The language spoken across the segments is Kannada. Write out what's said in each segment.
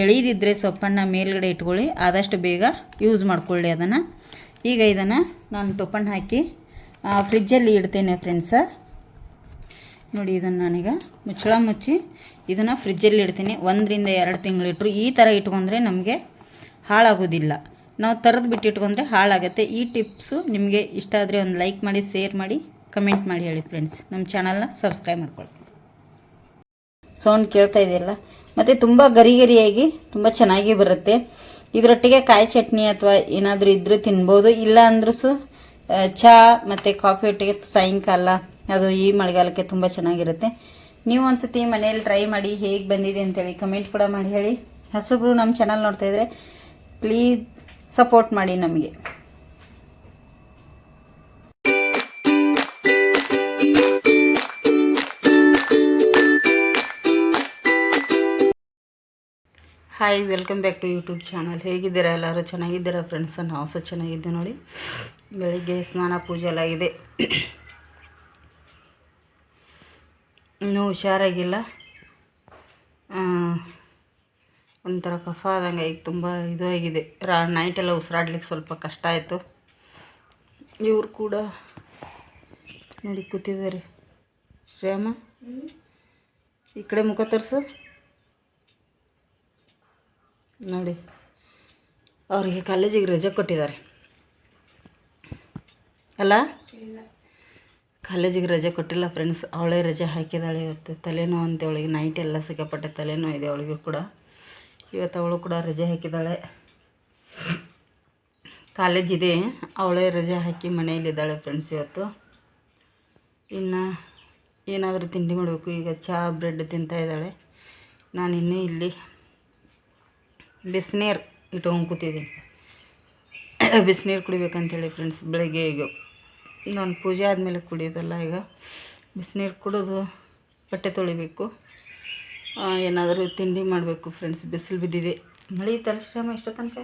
ಎಳೀದಿದ್ರೆ ಸೊಪ್ಪನ್ನು ಮೇಲ್ಗಡೆ ಇಟ್ಕೊಳ್ಳಿ, ಆದಷ್ಟು ಬೇಗ ಯೂಸ್ ಮಾಡ್ಕೊಳ್ಳಿ ಅದನ್ನು. ಈಗ ಇದನ್ನು ನಾನು ಟೊಪ್ಪಣ್ಣು ಹಾಕಿ ಫ್ರಿಜ್ಜಲ್ಲಿ ಇಡ್ತೇನೆ ಫ್ರೆಂಡ್ಸ ನೋಡಿ ಇದನ್ನು ನಾನೀಗ ಮುಚ್ಚಳ ಮುಚ್ಚಿ ಇದನ್ನು ಫ್ರಿಜ್ಜಲ್ಲಿ ಇಡ್ತೀನಿ. ಒಂದರಿಂದ ಎರಡು ತಿಂಗಳಿಟ್ರು ಈ ಥರ ಇಟ್ಕೊಂಡ್ರೆ ನಮಗೆ ಹಾಳಾಗೋದಿಲ್ಲ. ನಾವು ತರದು ಬಿಟ್ಟು ಇಟ್ಕೊಂಡ್ರೆ ಹಾಳಾಗುತ್ತೆ. ಈ ಟಿಪ್ಸು ನಿಮಗೆ ಇಷ್ಟ ಆದರೆ ಒಂದು ಲೈಕ್ ಮಾಡಿ ಶೇರ್ ಮಾಡಿ ಕಮೆಂಟ್ ಮಾಡಿ ಹೇಳಿ ಫ್ರೆಂಡ್ಸ್ ನಮ್ಮ ಚಾನಲ್ನ ಸಬ್ಸ್ಕ್ರೈಬ್ ಮಾಡ್ಕೊಳ್ಳಿ. ಸೌಂಡ್ ಕೇಳ್ತಾ ಇದೆಯಲ್ಲ? ಮತ್ತು ತುಂಬ ಗರಿ ಗರಿಯಾಗಿ ತುಂಬ ಚೆನ್ನಾಗಿ ಬರುತ್ತೆ. ಇದರೊಟ್ಟಿಗೆ ಕಾಯಿ ಚಟ್ನಿ ಅಥವಾ ಏನಾದರೂ ಇದ್ರೂ ತಿನ್ಬೋದು. ಇಲ್ಲ ಅಂದ್ರೂ ಸು ಚಹಾ ಮತ್ತು ಕಾಫಿ ಒಟ್ಟಿಗೆ ಸಾಯಂಕಾಲ, ಅದು ಈ ಮಳೆಗಾಲಕ್ಕೆ ತುಂಬ ಚೆನ್ನಾಗಿರುತ್ತೆ. ನೀವು ಒಂದ್ಸತಿ ಮನೆಯಲ್ಲಿ ಟ್ರೈ ಮಾಡಿ ಹೇಗೆ ಬಂದಿದೆ ಅಂತೇಳಿ ಕಮೆಂಟ್ ಕೂಡ ಮಾಡಿ ಹೇಳಿ. ಹೊಸಬ್ರು ನಮ್ಮ ಚಾನಲ್ ನೋಡ್ತಾ ಇದ್ರೆ ಪ್ಲೀಸ್ ಸಪೋರ್ಟ್ ಮಾಡಿ ನಮಗೆ. Hi welcome back to YouTube channel ಹೇಗಿದ್ದೀರಾ ಎಲ್ಲರೂ? ಚೆನ್ನಾಗಿದ್ದೀರಾ ಫ್ರೆಂಡ್ಸ್ ನಾವು ಸಹ ಚೆನ್ನಾಗಿದ್ದೆ ನೋಡಿ. ಬೆಳಿಗ್ಗೆ ಸ್ನಾನ, ಪೂಜೆ ಎಲ್ಲ ಆಗಿದೆ. ಇನ್ನೂ ಹುಷಾರಾಗಿಲ್ಲ. ಒಂಥರ ಕಫ ಆದಂಗೆ ಈಗ ತುಂಬ ಇದು ಆಗಿದೆ. ರಾ ನೈಟೆಲ್ಲ ಉಸಿರಾಡ್ಲಿಕ್ಕೆ ಸ್ವಲ್ಪ ಕಷ್ಟ ಆಯಿತು. ಇವ್ರು ಕೂಡ ನೋಡಿ ಕೂತಿದ್ದಾರೆ. ಶ್ರೇಯಮ್ಮ, ಈ ಕಡೆ ಮುಖ ತೋರಿಸು. ನೋಡಿ. ಅವರಿಗೆ ಕಾಲೇಜಿಗೆ ರಜೆ ಕೊಟ್ಟಿದ್ದಾರೆ. ಅಲ್ಲ? ಕಾಲೇಜಿಗೆ ರಜೆ ಕೊಟ್ಟಿಲ್ಲ ಫ್ರೆಂಡ್ಸ್ ಅವಳೇ ರಜೆ ಹಾಕಿದಾಳೆ ಇವತ್ತು. ತಲೆನೋವು ಅಂತ ಅವಳಿಗೆ. ನೈಟ್ ಎಲ್ಲ ಸಿಕ್ಕಾಪಟ್ಟೆ ತಲೆನೋವು ಇದೆ ಅವಳಿಗೂ ಕೂಡ. ಇವತ್ತು ಅವಳು ಕೂಡ ರಜೆ ಹಾಕಿದ್ದಾಳೆ. ಕಾಲೇಜ್ ಇದೆ. ಅವಳೇ ರಜೆ ಹಾಕಿ ಮನೆಯಲ್ಲಿದ್ದಾಳೆ ಫ್ರೆಂಡ್ಸ್ ಇವತ್ತು. ಇನ್ನು ಏನಾದರೂ ತಿಂಡಿ ಮಾಡಬೇಕು. ಈಗ ಚಹಾ ಬ್ರೆಡ್ ತಿಂತಾ ಇದ್ದಾಳೆ. ನಾನು ಇನ್ನೂ ಇಲ್ಲಿ ಬಿಸಿನೀರು ಇಟ್ಕೊಂಡು ಕೂತಿದ್ದೀನಿ ಬಿಸಿನೀರು ಕುಡಿಬೇಕಂತೇಳಿ ಫ್ರೆಂಡ್ಸ್ ಬೆಳಗ್ಗೆ ಈಗ. ನಾನು ಪೂಜೆ ಆದಮೇಲೆ ಕುಡಿಯೋದಲ್ಲ ಈಗ. ಬಿಸಿನೀರು ಕುಡಿದು ಬಟ್ಟೆ ತೊಳಿಬೇಕು. ಏನಾದರೂ ತಿಂಡಿ ಮಾಡಬೇಕು ಫ್ರೆಂಡ್ಸ್ ಬಿಸಿಲು ಬಿದ್ದಿದೆ. ಮಳೆ ಇತ್ತಲ್ಲ ಶ್ರಮ ಇಷ್ಟೋ ತನಕ?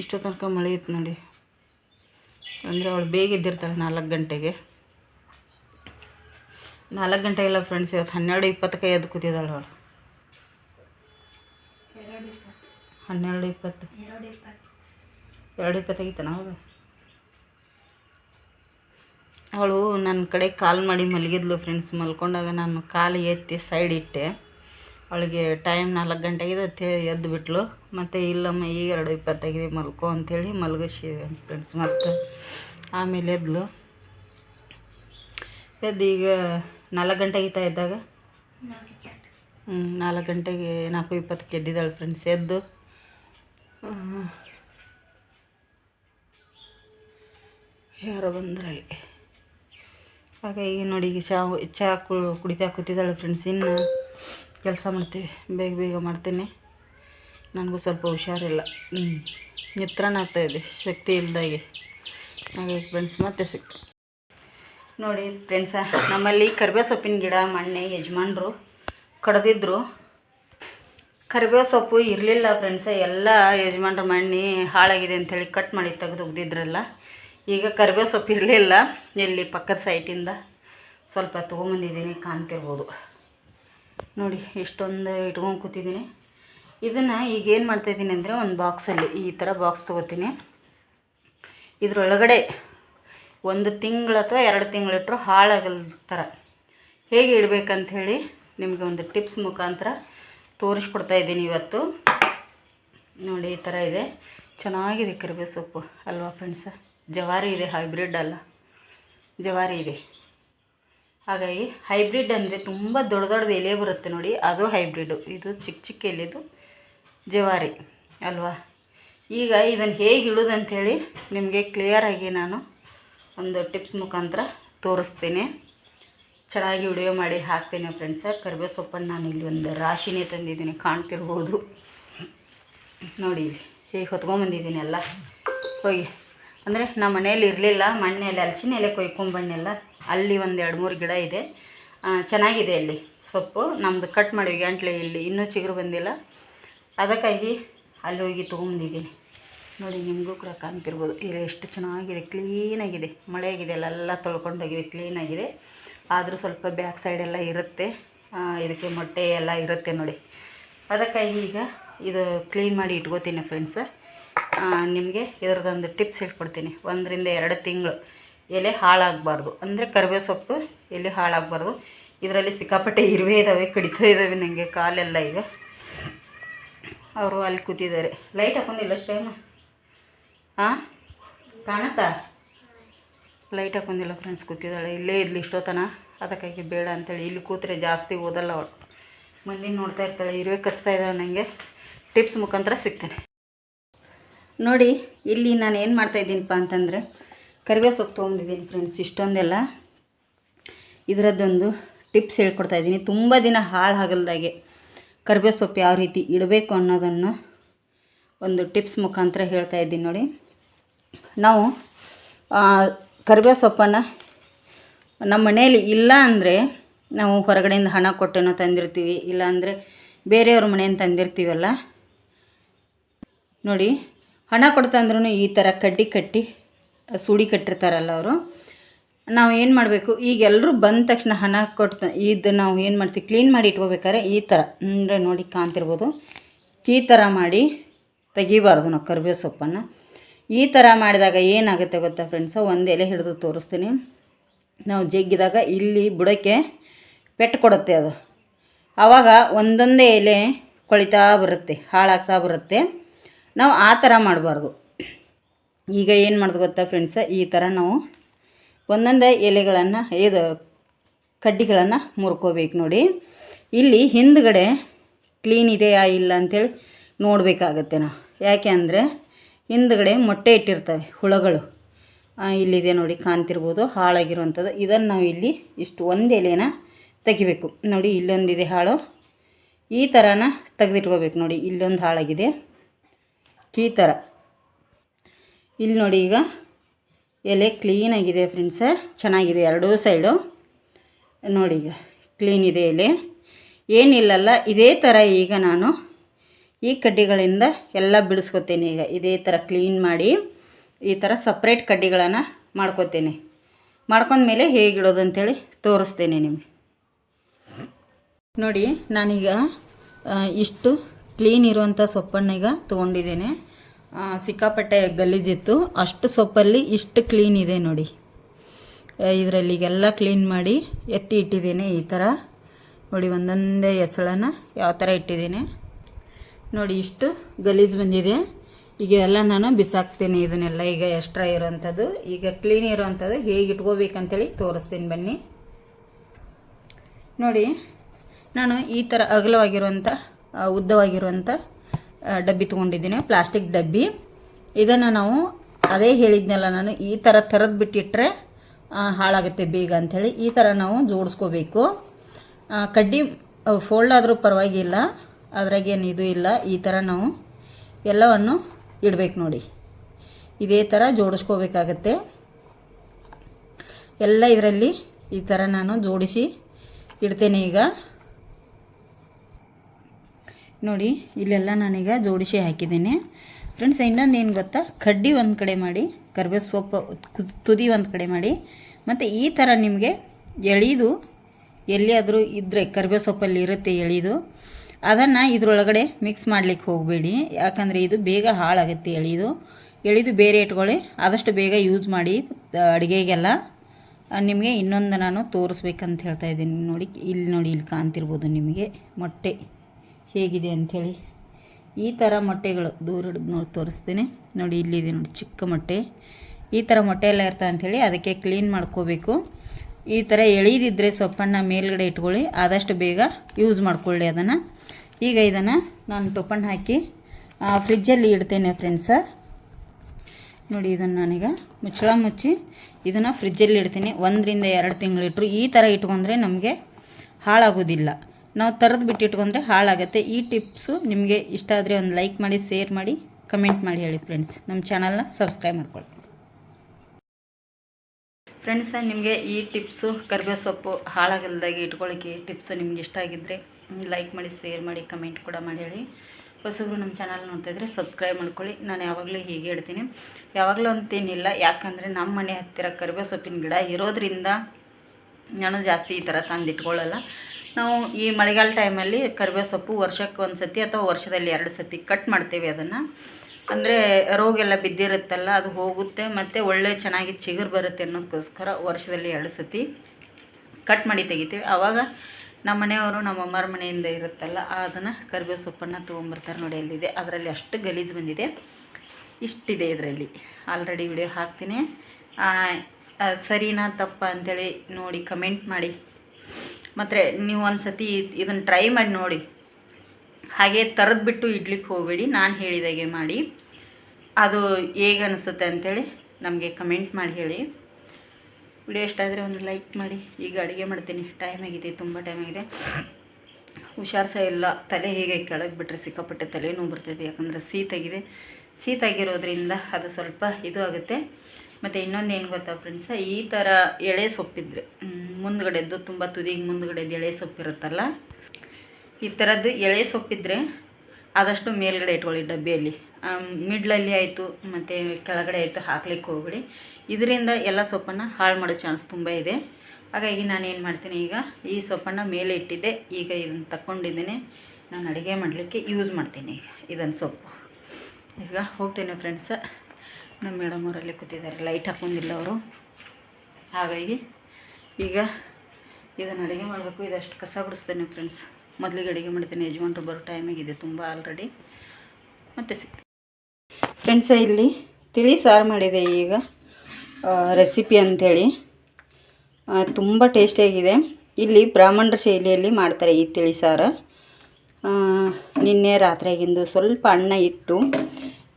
ಇಷ್ಟೋ ತನಕ ಮಳೆ ಇತ್ತು ನೋಡಿ. ಅಂದರೆ ಅವಳು ಬೇಗ ಇದ್ದಿರ್ತಾಳೆ ನಾಲ್ಕು ಗಂಟೆಗೆ. ನಾಲ್ಕು ಗಂಟೆಗೆಲ್ಲ ಫ್ರೆಂಡ್ಸ್ ಇವತ್ತು ಹನ್ನೆರಡು ಇಪ್ಪತ್ತಕ್ಕೆ ಎದ್ದು ಕೂತಿದ್ದಾಳೆ ಅವಳು. ಹನ್ನೆರಡು ಇಪ್ಪತ್ತು. ಎರಡು ಇಪ್ಪತ್ತಾಗಿತ್ತನ ಹೌದು. ಅವಳು ನನ್ನ ಕಡೆ ಕಾಲ್ ಮಾಡಿ ಮಲಗಿದ್ಲು ಫ್ರೆಂಡ್ಸ್ ಮಲ್ಕೊಂಡಾಗ ನಾನು ಕಾಲು ಎತ್ತಿ ಸೈಡ್ ಇಟ್ಟೆ. ಅವಳಿಗೆ ಟೈಮ್ ನಾಲ್ಕು ಗಂಟೆ ಆಗಿದೆ ಎದ್ದು ಬಿಟ್ಲು. ಮತ್ತು, ಇಲ್ಲಮ್ಮ, ಈಗ ಎರಡು ಇಪ್ಪತ್ತಾಗಿದೆ ಮಲ್ಕೊ ಅಂಥೇಳಿ ಮಲಗಿಸಿ ಫ್ರೆಂಡ್ಸ್ ಮತ್ತು ಆಮೇಲೆ ಎದ್ಲು. ಎದ್ದು ಈಗ ನಾಲ್ಕು ಗಂಟೆ ಆಗಿತ್ತಾ ಇದ್ದಾಗ ಹ್ಞೂ ನಾಲ್ಕು ಗಂಟೆಗೆ ನಾಲ್ಕು ಇಪ್ಪತ್ತಕ್ಕೆ ಎದ್ದಿದ್ದಾಳೆ ಫ್ರೆಂಡ್ಸ್ ಎದ್ದು ಆ, ಬಂದ್ರೆ ಅಲ್ಲಿ ಹಾಗಾಗಿ ನೋಡಿ ಈಗ ಚಹಾ ಚಹಾ ಕುಡಿತಾ ಕೂತಿದ್ದಾಳೆ ಫ್ರೆಂಡ್ಸ್ ಇನ್ನು ಕೆಲಸ ಮಾಡ್ತೀವಿ. ಬೇಗ ಬೇಗ ಮಾಡ್ತೀನಿ. ನನಗೂ ಸ್ವಲ್ಪ ಹುಷಾರಿಲ್ಲ. ನಿತ್ರಾಣ ಆಗ್ತಾಯಿದೆ ಶಕ್ತಿ ಇಲ್ದಾಗೆ. ಹಾಗಾಗಿ ಫ್ರೆಂಡ್ಸ್ ಮತ್ತೆ ಸಿಕ್ತು. ನೋಡಿ ಫ್ರೆಂಡ್ಸ ನಮ್ಮಲ್ಲಿ ಕರಿಬೇವು ಸೊಪ್ಪಿನ ಗಿಡ ಮಣ್ಣೆ ಯಜಮಾನ್ರು ಕಡ್ದಿದ್ರು. ಕರಿಬೇವು ಸೊಪ್ಪು ಇರಲಿಲ್ಲ ಫ್ರೆಂಡ್ಸ ಎಲ್ಲ ಯಜಮಾನ್ರ ಮಣ್ಣಿ ಹಾಳಾಗಿದೆ ಅಂಥೇಳಿ ಕಟ್ ಮಾಡಿ ತೆಗೆದು ಒಗ್ದಿದ್ರಲ್ಲ ಈಗ ಕರಿಬೇವು ಸೊಪ್ಪು ಇರಲಿಲ್ಲ, ಇಲ್ಲಿ ಪಕ್ಕದ ಸೈಟಿಂದ ಸ್ವಲ್ಪ ತೊಗೊಂಬಂದಿದ್ದೀನಿ, ಕಾಣ್ತಿರ್ಬೋದು. ನೋಡಿ, ಎಷ್ಟೊಂದು ಇಟ್ಕೊಂಡು ಕೂತಿದ್ದೀನಿ. ಇದನ್ನು ಈಗ ಏನು ಮಾಡ್ತಾಯಿದ್ದೀನಿ ಅಂದರೆ ಒಂದು ಬಾಕ್ಸಲ್ಲಿ ಈ ಥರ ಬಾಕ್ಸ್ ತೊಗೋತೀನಿ. ಇದರೊಳಗಡೆ ಒಂದು ತಿಂಗಳು ಅಥವಾ ಎರಡು ತಿಂಗಳಿಟ್ರು ಹಾಳಾಗಲ್ ಥರ ಹೇಗೆ ಇಡಬೇಕಂಥೇಳಿ ನಿಮಗೆ ಒಂದು ಟಿಪ್ಸ್ ಮುಖಾಂತರ ತೋರಿಸ್ಕೊಡ್ತಾ ಇದ್ದೀನಿ ಇವತ್ತು. ನೋಡಿ, ಈ ಥರ ಇದೆ. ಚೆನ್ನಾಗಿದೆ ಕರಿಬೇವು ಸೊಪ್ಪು, ಅಲ್ವಾ ಫ್ರೆಂಡ್ಸ ಜವಾರಿ ಇದೆ ಹೈಬ್ರಿಡ್ ಅಲ್ಲ. ಜವಾರಿ ಇದೆ. ಹಾಗಾಗಿ ಹೈಬ್ರಿಡ್ ಅಂದರೆ ತುಂಬ ದೊಡ್ಡ ದೊಡ್ಡದು ಎಲೆ ಬರುತ್ತೆ ನೋಡಿ. ಅದು ಹೈಬ್ರಿಡು ಇದು ಚಿಕ್ಕ ಚಿಕ್ಕ ಎಲೆದು ಜವಾರಿ, ಅಲ್ವಾ? ಈಗ ಇದನ್ನು ಹೇಗೆ ಇಡೋದಂಥೇಳಿ ನಿಮಗೆ ಕ್ಲಿಯರಾಗಿ ನಾನು ಒಂದು ಟಿಪ್ಸ್ ಮುಖಾಂತರ ತೋರಿಸ್ತೀನಿ. ಚೆನ್ನಾಗಿ ವಿಡಿಯೋ ಮಾಡಿ ಹಾಕ್ತೇನೆ ಫ್ರೆಂಡ್ಸ ಕರ್ಬೇವು ಸೊಪ್ಪನ್ನು ನಾನು ಇಲ್ಲಿ ಒಂದು ರಾಶಿನೇ ತಂದಿದ್ದೀನಿ, ಕಾಣ್ತಿರ್ಬೋದು. ನೋಡಿ ಹೀಗೆ ಹೊತ್ಕೊಂಬಂದಿದ್ದೀನಿ ಎಲ್ಲ. ಹೋಗಿ. ಅಂದರೆ ನಮ್ಮ ಮನೆಯಲ್ಲಿ ಇರಲಿಲ್ಲ, ಮಣ್ಣೆಲೆ ಹಲಸಿನ ಎಲೆ ಕೊಯ್ಕೊಂಬಣ್ಣೆಲ್ಲ ಅಲ್ಲಿ ಒಂದು ಎರಡು ಮೂರು ಗಿಡ ಇದೆ. ಚೆನ್ನಾಗಿದೆ ಅಲ್ಲಿ ಸೊಪ್ಪು. ನಮ್ಮದು ಕಟ್ ಮಾಡಿ ಗಂಟ್ಲೆ ಇಲ್ಲಿ ಇನ್ನೂ ಚಿಗುರು ಬಂದಿಲ್ಲ. ಅದಕ್ಕಾಗಿ ಅಲ್ಲಿ ಹೋಗಿ ತೊಗೊಂಬಂದಿದ್ದೀನಿ ನೋಡಿ, ನಿಮಗೂ ಕೂಡ ಕಾಣ್ತಿರ್ಬೋದು. ಇಲ್ಲಿ ಎಷ್ಟು ಚೆನ್ನಾಗಿದೆ ಕ್ಲೀನಾಗಿದೆ ಮಳೆ ಆಗಿದೆ ಅಲ್ಲೆಲ್ಲ ತೊಳ್ಕೊಂಡೋಗಿದೆ ಕ್ಲೀನಾಗಿದೆ ಆದರೂ ಸ್ವಲ್ಪ ಬ್ಯಾಕ್ ಸೈಡೆಲ್ಲ ಇರುತ್ತೆ. ಇದಕ್ಕೆ ಮೊಟ್ಟೆ ಎಲ್ಲ ಇರುತ್ತೆ ನೋಡಿ. ಅದಕ್ಕಾಗಿ ಈಗ ಇದು ಕ್ಲೀನ್ ಮಾಡಿ ಇಟ್ಕೋತೀನಿ ಫ್ರೆಂಡ್ಸ್ ನಿಮಗೆ ಇದರದೊಂದು ಟಿಪ್ಸ್ ಹೇಳ್ಕೊಡ್ತೀನಿ. ಒಂದರಿಂದ ಎರಡು ತಿಂಗಳು ಎಲೆ ಹಾಳಾಗಬಾರ್ದು. ಅಂದರೆ ಕರಿಬೇವು ಸೊಪ್ಪು ಎಲೆ ಹಾಳಾಗಬಾರ್ದು. ಇದರಲ್ಲಿ ಸಿಕ್ಕಾಪಟ್ಟೆ ಇರುವೆ ಇದ್ದಾವೆ ಕಡಿತಾ ಇದ್ದಾವೆ ನನಗೆ ಕಾಲೆಲ್ಲ ಈಗ. ಅವರು ಅಲ್ಲಿ ಕೂತಿದ್ದಾರೆ. ಲೈಟ್ ಹಾಕೊಂಡಿಲ್ಲ ಅಷ್ಟೇಮ್ಮ ಹಾಂ ಕಾಣತ್ತಾ? ಲೈಟ್ ಹಾಕೊಂಡಿಲ್ಲ ಫ್ರೆಂಡ್ಸ್ ಕೂತಿದ್ದಾಳೆ. ಇಲ್ಲೇ ಇರಲಿ, ಇಷ್ಟೊತ್ತನ. ಅದಕ್ಕಾಗಿ ಬೇಡ ಅಂತೇಳಿ. ಇಲ್ಲಿ ಕೂತ್ರೆ ಜಾಸ್ತಿ ಓದಲ್ಲ ಅವಳು. ಮಂದಿ ನೋಡ್ತಾ ಇರ್ತಾಳೆ, ಇರುವೆ ಕಚ್ತಾ ಇದ್ದಾವೆ ನನಗೆ ಟಿಪ್ಸ್ ಮುಖಾಂತರ ಸಿಗ್ತೇನೆ. ನೋಡಿ, ಇಲ್ಲಿ ನಾನು ಏನು ಮಾಡ್ತಾಯಿದ್ದೀನಪ್ಪ ಅಂತಂದರೆ ಕರಿಬೇವು ಸೊಪ್ಪು ತೊಗೊಂಡಿದ್ದೀನಿ ಫ್ರೆಂಡ್ಸ್ ಇಷ್ಟೊಂದೆಲ್ಲ. ಇದರದ್ದೊಂದು ಟಿಪ್ಸ್ ಹೇಳ್ಕೊಡ್ತಾ ಇದ್ದೀನಿ. ತುಂಬ ದಿನ ಹಾಳು ಆಗಲ್ದಾಗೆ ಕರಿಬೇವು ಸೊಪ್ಪು ಯಾವ ರೀತಿ ಇಡಬೇಕು ಅನ್ನೋದನ್ನು ಒಂದು ಟಿಪ್ಸ್ ಮುಖಾಂತರ ಹೇಳ್ತಾ ಇದ್ದೀನಿ ನೋಡಿ. ನಾವು ಕರಿಬೇವು ಸೊಪ್ಪನ್ನು ನಮ್ಮ ಮನೆಯಲ್ಲಿ ಇಲ್ಲ ಅಂದರೆ ನಾವು ಹೊರಗಡೆಯಿಂದ ಹಣ ಕೊಟ್ಟೇನೋ ತಂದಿರ್ತೀವಿ, ಇಲ್ಲ ಅಂದರೆ ಬೇರೆಯವ್ರ ಮನೆಯಿಂದ ತಂದಿರ್ತೀವಲ್ಲ? ನೋಡಿ, ಹಣ ಕೊಡ್ತಂದ್ರೂ ಈ ಥರ ಕಡ್ಡಿ ಕಟ್ಟಿ, ಸೂಡಿ ಕಟ್ಟಿರ್ತಾರಲ್ಲ ಅವರು. ನಾವು ಏನು ಮಾಡಬೇಕು, ಈಗ ಎಲ್ಲರೂ ಬಂದ ತಕ್ಷಣ ಹಣ ಕೊಟ್ಟು, ಇದು ನಾವು ಏನು ಮಾಡ್ತೀವಿ ಕ್ಲೀನ್ ಮಾಡಿ ಇಟ್ಕೋಬೇಕಾದ್ರೆ ಈ ಥರ ಅಂದರೆ ನೋಡಿ ಕಾಣ್ತಿರ್ಬೋದು. ಈ ಥರ ಮಾಡಿ ತೆಗಿಬಾರ್ದು ನಾವು ಕರಿಬೇವು ಸೊಪ್ಪನ್ನು. ಈ ಥರ ಮಾಡಿದಾಗ ಏನಾಗುತ್ತೆ ಗೊತ್ತಾ ಫ್ರೆಂಡ್ಸು ಒಂದು ಎಲೆ ಹಿಡಿದು ತೋರಿಸ್ತೀನಿ. ನಾವು ಜಗ್ಗಿದಾಗ ಇಲ್ಲಿ ಬುಡಕ್ಕೆ ಪೆಟ್ಟು ಕೊಡುತ್ತೆ ಅದು. ಆವಾಗ ಒಂದೊಂದೇ ಎಲೆ ಕೊಳಿತಾ ಬರುತ್ತೆ, ಹಾಳಾಗ್ತಾ ಬರುತ್ತೆ. ನಾವು ಆ ಥರ ಮಾಡಬಾರ್ದು. ಈಗ ಏನು ಮಾಡೋದು ಗೊತ್ತಾ ಫ್ರೆಂಡ್ಸ ಈ ಥರ ನಾವು ಒಂದೊಂದೇ ಎಲೆಗಳನ್ನು, ಇದು ಕಡ್ಡಿಗಳನ್ನು ಮುರ್ಕೋಬೇಕು ನೋಡಿ. ಇಲ್ಲಿ ಹಿಂದ್ಗಡೆ ಕ್ಲೀನ್ ಇದೆಯಾ ಇಲ್ಲ ಅಂಥೇಳಿ ನೋಡಬೇಕಾಗತ್ತೆ ನಾವು. ಯಾಕೆ ಅಂದರೆ ಹಿಂದ್ಗಡೆ ಮೊಟ್ಟೆ ಇಟ್ಟಿರ್ತವೆ ಹುಳಗಳು. ಇಲ್ಲಿದೆ ನೋಡಿ, ಕಾಣ್ತಿರ್ಬೋದು, ಹಾಳಾಗಿರುವಂಥದ್ದು. ಇದನ್ನು ನಾವು ಇಲ್ಲಿ ಇಷ್ಟು ಒಂದು ಎಲೆನ ತೆಗಿಬೇಕು. ನೋಡಿ, ಇಲ್ಲೊಂದಿದೆ ಹಾಳು. ಈ ಥರನ ತೆಗೆದಿಟ್ಕೋಬೇಕು ನೋಡಿ, ಇಲ್ಲೊಂದು ಹಾಳಾಗಿದೆ. ಈ ಥರ ಇಲ್ಲಿ ನೋಡಿ ಈಗ ಎಲೆ ಕ್ಲೀನಾಗಿದೆ ಫ್ರೆಂಡ್ಸ ಚೆನ್ನಾಗಿದೆ ಎರಡೂ ಸೈಡು ನೋಡಿ ಈಗ ಕ್ಲೀನ್ ಇದೆ ಎಲೆ. ಏನಿಲ್ಲಲ್ಲ, ಇದೇ ಥರ ಈಗ ನಾನು ಈ ಕಡ್ಡಿಗಳಿಂದ ಎಲ್ಲ ಬಿಡಿಸ್ಕೊತೀನಿ ಈಗ. ಇದೇ ಥರ ಕ್ಲೀನ್ ಮಾಡಿ ಈ ಥರ ಸಪ್ರೇಟ್ ಕಡ್ಡಿಗಳನ್ನು ಮಾಡ್ಕೋತೀನಿ. ಮಾಡ್ಕೊಂಡ್ಮೇಲೆ ಹೇಗಿಡೋದು ಅಂಥೇಳಿ ತೋರಿಸ್ತೇನೆ ನಿಮಗೆ. ನೋಡಿ, ನಾನೀಗ ಇಷ್ಟು ಕ್ಲೀನ್ ಇರುವಂಥ ಸೊಪ್ಪನ್ನು ಈಗ ತೊಗೊಂಡಿದ್ದೇನೆ. ಸಿಕ್ಕಾಪಟ್ಟೆ ಗಲೀಜಿತ್ತು. ಅಷ್ಟು ಸೊಪ್ಪಲ್ಲಿ ಇಷ್ಟು ಕ್ಲೀನ್ ಇದೆ ನೋಡಿ. ಇದರಲ್ಲಿ ಈಗೆಲ್ಲ ಕ್ಲೀನ್ ಮಾಡಿ ಎತ್ತಿ ಇಟ್ಟಿದ್ದೇನೆ ಈ ಥರ. ನೋಡಿ, ಒಂದೊಂದೇ ಹೆಸಳನ್ನು ಯಾವ ಥರ ಇಟ್ಟಿದ್ದೇನೆ. ನೋಡಿ ಇಷ್ಟು ಗಲೀಜು ಬಂದಿದೆ. ಈಗ ಎಲ್ಲ ನಾನು ಬಿಸಾಕ್ತೀನಿ ಇದನ್ನೆಲ್ಲ. ಈಗ ಎಕ್ಸ್ಟ್ರಾ ಇರೋವಂಥದ್ದು. ಈಗ ಕ್ಲೀನ್ ಇರೋವಂಥದ್ದು. ಹೇಗೆ ಇಟ್ಕೋಬೇಕಂತೇಳಿ ತೋರಿಸ್ತೀನಿ ಬನ್ನಿ. ನೋಡಿ, ನಾನು ಈ ಥರ ಅಗಲವಾಗಿರುವಂಥ ಉದ್ದವಾಗಿರುವಂಥ ಡಬ್ಬಿ ತೊಗೊಂಡಿದ್ದೀನಿ. ಪ್ಲಾಸ್ಟಿಕ್ ಡಬ್ಬಿ. ಇದನ್ನು ನಾವು ಅದೇ ಹೇಳಿದ್ನಲ್ಲ ನಾನು, ಈ ಥರ ಥರದ್ದು ಬಿಟ್ಟಿಟ್ರೆ ಹಾಳಾಗುತ್ತೆ ಬೇಗ ಅಂಥೇಳಿ ಈ ಥರ ನಾವು ಜೋಡಿಸ್ಕೋಬೇಕು. ಕಡ್ಡಿ ಫೋಲ್ಡ್ ಆದರೂ ಪರವಾಗಿಲ್ಲ. ಅದ್ರಾಗೇನು ಇದು ಇಲ್ಲ, ಈ ಥರ ನಾವು ಎಲ್ಲವನ್ನು ಇಡಬೇಕು ನೋಡಿ. ಇದೇ ಥರ ಜೋಡಿಸ್ಕೋಬೇಕಾಗತ್ತೆ. ಎಲ್ಲ ಇದರಲ್ಲಿ ಈ ಥರ ನಾನು ಜೋಡಿಸಿ ಇಡ್ತೇನೆ ಈಗ. ನೋಡಿ, ಇಲ್ಲೆಲ್ಲ ನಾನೀಗ ಜೋಡಿಸಿ ಹಾಕಿದ್ದೇನೆ. ಫ್ರೆಂಡ್ಸ್, ಇನ್ನೊಂದು ಏನು ಗೊತ್ತಾ? ಕಡ್ಡಿ ಒಂದು ಕಡೆ ಮಾಡಿ ಕರ್ಬೇ ಸೊಪ್ಪು ತುದಿ ಒಂದು ಕಡೆ ಮಾಡಿ. ಮತ್ತು ಈ ಥರ ನಿಮಗೆ ಎಳೀದು ಎಲ್ಲಿಯಾದರೂ ಇದ್ದರೆ ಕರ್ಬೇವ್ ಸೊಪ್ಪಲ್ಲಿ ಇರುತ್ತೆ ಎಳೀದು ಅದನ್ನು ಇದರೊಳಗಡೆ ಮಿಕ್ಸ್ ಮಾಡ್ಲಿಕ್ಕೆ ಹೋಗಬೇಡಿ. ಯಾಕಂದರೆ ಇದು ಬೇಗ ಹಾಳಾಗುತ್ತೆ ಎಳಿದು. ಎಳಿದು ಬೇರೆ ಇಟ್ಕೊಳ್ಳಿ ಆದಷ್ಟು ಬೇಗ ಯೂಸ್ ಮಾಡಿ ಅಡುಗೆಗೆಲ್ಲ. ನಿಮಗೆ ಇನ್ನೊಂದು ನಾನು ತೋರಿಸ್ಬೇಕಂತ ಹೇಳ್ತಾ ಇದ್ದೀನಿ. ನೋಡಿ, ಇಲ್ಲಿ ನೋಡಿ, ಇಲ್ಲಿ ಕಾಣ್ತಿರ್ಬೋದು ನಿಮಗೆ ಮೊಟ್ಟೆ ಹೇಗಿದೆ ಅಂಥೇಳಿ. ಈ ಥರ ಮೊಟ್ಟೆಗಳು, ದೂರ ನೋಡಿ ತೋರಿಸ್ತೀನಿ. ನೋಡಿ ಇಲ್ಲಿದೆ ನೋಡಿ, ಚಿಕ್ಕ ಮೊಟ್ಟೆ. ಈ ಥರ ಮೊಟ್ಟೆ ಎಲ್ಲ ಇರ್ತವೆ ಅಂಥೇಳಿ ಅದಕ್ಕೆ ಕ್ಲೀನ್ ಮಾಡ್ಕೋಬೇಕು. ಈ ಥರ ಎಳೀದಿದ್ರೆ ಸೊಪ್ಪನ್ನು ಮೇಲ್ಗಡೆ ಇಟ್ಕೊಳ್ಳಿ. ಆದಷ್ಟು ಬೇಗ ಯೂಸ್ ಮಾಡ್ಕೊಳ್ಳಿ ಅದನ್ನು. ಈಗ ಇದನ್ನು ನಾನು ಟೋಪನ್ ಹಾಕಿ ಫ್ರಿಜ್ಜಲ್ಲಿ ಇಡ್ತೇನೆ ಫ್ರೆಂಡ್ಸ ನೋಡಿ ಇದನ್ನು ನಾನೀಗ ಮುಚ್ಚಳ ಮುಚ್ಚಿ ಇದನ್ನು ಫ್ರಿಜ್ಜಲ್ಲಿ ಇಡ್ತೀನಿ. ಒಂದರಿಂದ ಎರಡು ತಿಂಗಳು ಇಟ್ಟರು ಈ ಥರ ಇಟ್ಕೊಂಡ್ರೆ ನಮಗೆ ಹಾಳಾಗೋದಿಲ್ಲ. ನಾವು ತರದು ಬಿಟ್ಟು ಇಟ್ಕೊಂಡ್ರೆ ಹಾಳಾಗುತ್ತೆ. ಈ ಟಿಪ್ಸು ನಿಮಗೆ ಇಷ್ಟ ಆದರೆ ಒಂದು ಲೈಕ್ ಮಾಡಿ ಶೇರ್ ಮಾಡಿ ಕಮೆಂಟ್ ಮಾಡಿ ಹೇಳಿ ಫ್ರೆಂಡ್ಸ್ ನಮ್ಮ ಚಾನಲ್ನ ಸಬ್ಸ್ಕ್ರೈಬ್ ಮಾಡ್ಕೊಳ್ಳಿ. ಫ್ರೆಂಡ್ಸ ನಿಮಗೆ ಈ ಟಿಪ್ಸು ಕರಿಬೇವು ಸೊಪ್ಪು ಹಾಳಾಗಲ್ದಾಗೆ ಇಟ್ಕೊಳ್ಳಿಕ್ಕೆ ಟಿಪ್ಸು ನಿಮ್ಗೆ ಇಷ್ಟ ಆಗಿದ್ದರೆ ಲೈಕ್ ಮಾಡಿ ಶೇರ್ ಮಾಡಿ ಕಮೆಂಟ್ ಕೂಡ ಮಾಡಿ ಹೇಳಿ. ಹೊಸಬ್ರು ನಮ್ಮ ಚಾನಲ್ ನೋಡ್ತಾ ಸಬ್ಸ್ಕ್ರೈಬ್ ಮಾಡ್ಕೊಳ್ಳಿ. ನಾನು ಯಾವಾಗಲೂ ಹೀಗೆ ಹೇಳ್ತೀನಿ. ಯಾವಾಗಲೂ ಅಂತೇನಿಲ್ಲ, ಯಾಕಂದರೆ ನಮ್ಮ ಮನೆ ಹತ್ತಿರ ಕರಿಬೇವು ಸೊಪ್ಪಿನ ಗಿಡ ಇರೋದ್ರಿಂದ ನಾನು ಜಾಸ್ತಿ ಈ ಥರ ತಂದಿಟ್ಕೊಳ್ಳಲ್ಲ. ನಾವು ಈ ಮಳೆಗಾಲ ಟೈಮಲ್ಲಿ ಕರಿಬೇವು ಸೊಪ್ಪು ವರ್ಷಕ್ಕೆ ಒಂದು ಸತಿ ಅಥವಾ ವರ್ಷದಲ್ಲಿ ಎರಡು ಸತಿ ಕಟ್ ಮಾಡ್ತೀವಿ ಅದನ್ನು. ಅಂದರೆ ರೋಗ ಎಲ್ಲ ಬಿದ್ದಿರುತ್ತಲ್ಲ, ಅದು ಹೋಗುತ್ತೆ ಮತ್ತು ಒಳ್ಳೆ ಚೆನ್ನಾಗಿ ಚಿಗುರು ಬರುತ್ತೆ ಅನ್ನೋದಕ್ಕೋಸ್ಕರ ವರ್ಷದಲ್ಲಿ ಎರಡು ಸತಿ ಕಟ್ ಮಾಡಿ ತೆಗಿತೀವಿ. ಆವಾಗ ನಮ್ಮ ಮನೆಯವರು ನಮ್ಮ ಅಮ್ಮರ ಮನೆಯಿಂದ ಇರುತ್ತಲ್ಲ ಅದನ್ನು ಕರಿಬೇವು ಸೊಪ್ಪನ್ನು ತೊಗೊಂಬರ್ತಾರೆ ನೋಡಿ ಅಲ್ಲಿದೆ. ಅದರಲ್ಲಿ ಅಷ್ಟು ಗಲೀಜು ಬಂದಿದೆ. ಇಷ್ಟಿದೆ ಇದರಲ್ಲಿ. ಆಲ್ರೆಡಿ ವಿಡಿಯೋ ಹಾಕ್ತೀನಿ. ಸರಿನಾ ತಪ್ಪ ಅಂಥೇಳಿ ನೋಡಿ ಕಮೆಂಟ್ ಮಾಡಿ. ಮತ್ತು ನೀವು ಒಂದು ಸತಿ ಇದನ್ನು ಟ್ರೈ ಮಾಡಿ ನೋಡಿ. ಹಾಗೆ ತರದ್ ಬಿಟ್ಟು ಇಡ್ಲಿಕ್ಕೆ ಹೋಗಬೇಡಿ. ನಾನು ಹೇಳಿದಾಗೆ ಮಾಡಿ. ಅದು ಹೇಗೆ ಅನಿಸುತ್ತೆ ಅಂಥೇಳಿ ನಮಗೆ ಕಮೆಂಟ್ ಮಾಡಿ ಹೇಳಿ. ವಿಡಿಯೋ ಇಷ್ಟ ಆದರೆ ಒಂದು ಲೈಕ್ ಮಾಡಿ. ಈಗ ಅಡುಗೆ ಮಾಡ್ತೀನಿ. ಟೈಮ್ ಆಗಿದೆ, ತುಂಬ ಟೈಮ್ ಆಗಿದೆ. ಹುಷಾರು ಸಹ ಇಲ್ಲ. ತಲೆ ಹೀಗೆ ಕೆಳಗೆ ಬಿಟ್ಟರೆ ಸಿಕ್ಕಾಪಟ್ಟೆ ತಲೆನೋವು ಬರ್ತೈತೆ ಯಾಕಂದರೆ ಸೀತಾಗಿದೆ ಸೀತಾಗಿರೋದ್ರಿಂದ ಅದು ಸ್ವಲ್ಪ ಇದು ಆಗುತ್ತೆ. ಮತ್ತು ಇನ್ನೊಂದು ಏನು ಗೊತ್ತಾ ಫ್ರೆಂಡ್ಸ ಈ ಥರ ಎಳೆ ಸೊಪ್ಪಿದ್ರೆ ಮುಂದ್ಗಡೆದ್ದು ತುಂಬ ತುದಿಗೆ ಮುಂದ್ಗಡೆದ್ದು ಎಳೆ ಸೊಪ್ಪಿರುತ್ತಲ್ಲ? ಈ ಥರದ್ದು ಎಳೆ ಸೊಪ್ಪಿದ್ರೆ ಆದಷ್ಟು ಮೇಲ್ಗಡೆ ಇಟ್ಕೊಳ್ಳಿ ಡಬ್ಬಿಯಲ್ಲಿ. ಮಿಡ್ಲಲ್ಲಿ ಆಯಿತು, ಮತ್ತು ಕೆಳಗಡೆ ಆಯಿತು, ಹಾಕ್ಲಿಕ್ಕೆ ಹೋಗ್ಬಿಡಿ. ಇದರಿಂದ ಎಲ್ಲ ಸೊಪ್ಪನ್ನು ಹಾಳು ಮಾಡೋ ಚಾನ್ಸ್ ತುಂಬ ಇದೆ. ಹಾಗಾಗಿ ನಾನು ಏನು ಮಾಡ್ತೀನಿ ಈಗ, ಈ ಸೊಪ್ಪನ್ನು ಮೇಲೆ ಇಟ್ಟಿದ್ದೆ. ಈಗ ಇದನ್ನು ತಕ್ಕೊಂಡಿದ್ದೀನಿ. ನಾನು ಅಡುಗೆ ಮಾಡಲಿಕ್ಕೆ ಯೂಸ್ ಮಾಡ್ತೀನಿ ಈಗ ಇದನ್ನು ಸೊಪ್ಪು. ಈಗ ಹೋಗ್ತೇನೆ ಫ್ರೆಂಡ್ಸ ನಮ್ಮ ಮೇಡಮ್ ಅವರಲ್ಲಿ ಕೂತಿದ್ದಾರೆ. ಲೈಟ್ ಹಾಕೊಂಡಿಲ್ಲ ಅವರು. ಹಾಗಾಗಿ ಈಗ ಇದನ್ನು ಅಡುಗೆ ಮಾಡಬೇಕು. ಇದಷ್ಟು ಕಸ ಬಿಡಿಸ್ತೇನೆ ಫ್ರೆಂಡ್ಸ್ ಮೊದಲಿಗೆ ಅಡುಗೆ ಮಾಡ್ತೇನೆ ಯಜಮಾನ್ರು ಬರೋ ಟೈಮಿಗಿದೆ ತುಂಬ ಆಲ್ರೆಡಿ ಮತ್ತೆ ಸಿಗ್ತೀನಿ ಫ್ರೆಂಡ್ಸ ಇಲ್ಲಿ ತಿಳಿ ಸಾರು ಮಾಡಿದೆ ಈಗ ರೆಸಿಪಿ ಅಂಥೇಳಿ ತುಂಬ ಟೇಸ್ಟಿಯಾಗಿದೆ ಇಲ್ಲಿ ಬ್ರಾಹ್ಮಣರ ಶೈಲಿಯಲ್ಲಿ ಮಾಡ್ತಾರೆ ಈ ತಿಳಿ ಸಾರು. ನಿನ್ನೆ ರಾತ್ರಿಯಾಗಿಂದು ಸ್ವಲ್ಪ ಅನ್ನ ಇತ್ತು.